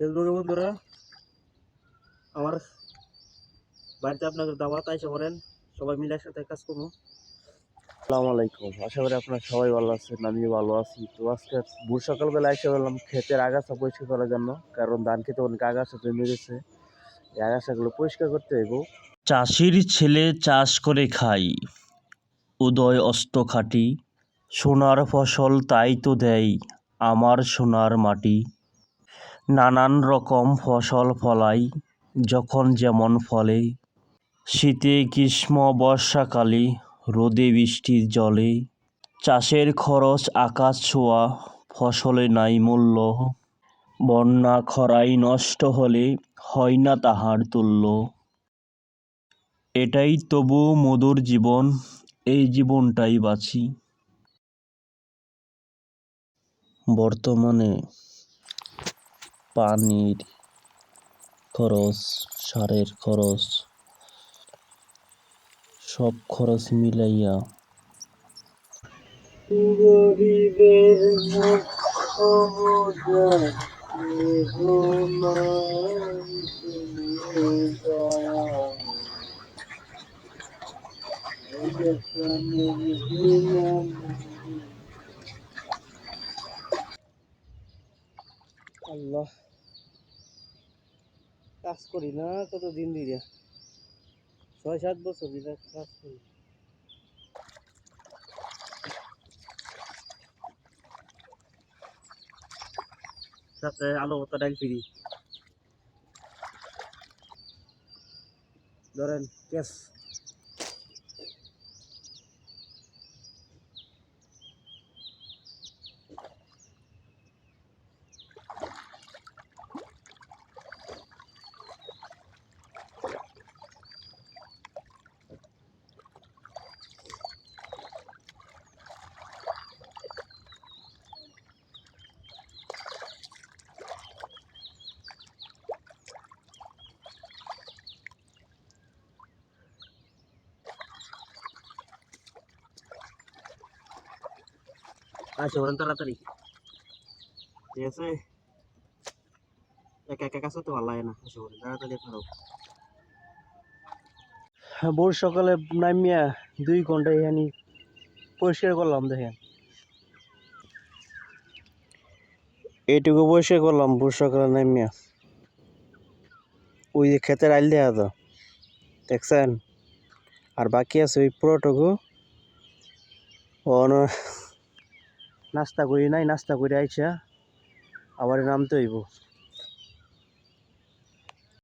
ফেসবুকে বন্ধুরা আমার বাড়িতে আপনাদের দাওয়াত আইসা করেন সবাই মিলে একসাথে কাজ করব। আসসালামু আলাইকুম আশা করি আপনারা সবাই ভালো আছেন আমিও ভালো আছি। তো আজকে ভোর সকালবেলা এসে বললাম ক্ষেতের আগাছা পরিষ্কার করার জন্য কারণ ধান খেতে অনেক আগাছা জমে গেছে। এই আগাছাগুলো পরিষ্কার করতে হইব। চাষির ছেলে চাষ করে খাই উদয় অস্ত খাটি সোনার ফসল তাই তো দেয় আমার সোনার মাটি। নানান রকম ফসল ফলাই, যখন যেমন ফলে। শীতে, গ্রীষ্ম, বর্ষাকালে রোদে বৃষ্টির জলে। চাষের খরচ আকাশ ছোঁয়া, ফসলে নাই মূল্য। বন্যা, খরাই নষ্ট হলে হয় না তাহার তুল্য। এটাই তবু মধুর জীবন, এই জীবনটাই বাঁচি। বর্তমানে পানির খরচ সারের খরচ সব খরচ মিলাইয়া। গরিবের কেহ নাই তুমি দয়া। এই যে প্রাণের বিনামূল্যে। আল্লাহ কাজ করি না কত দিন দিয়ে ছয়, সাত বছর দিয়ে কাজ করি। সাথে আলু ভর্তা ডাইল ফিরি ধরেন ক্যাশ আচ্ছা বলেন তাড়াতাড়ি। ঠিক আছে? একা একা কাজ করতে ভালো লাগে না আচ্ছা বলেন তাড়াতাড়ি করো ভোর সকালে নামিয়া দুই ঘণ্টা এখানে পরিষ্কার করলাম দেখেন। এইটুকু পরিষ্কার করলাম ভোর সকালে নামিয়া। ওই যে ক্ষেতের আইল দেওয়া তো দেখছেন? আর বাকি আছে ওই পুরোটুকু। ও নাস্তা করি নাই নাস্তা করে আইসা আবার নামতে হইব।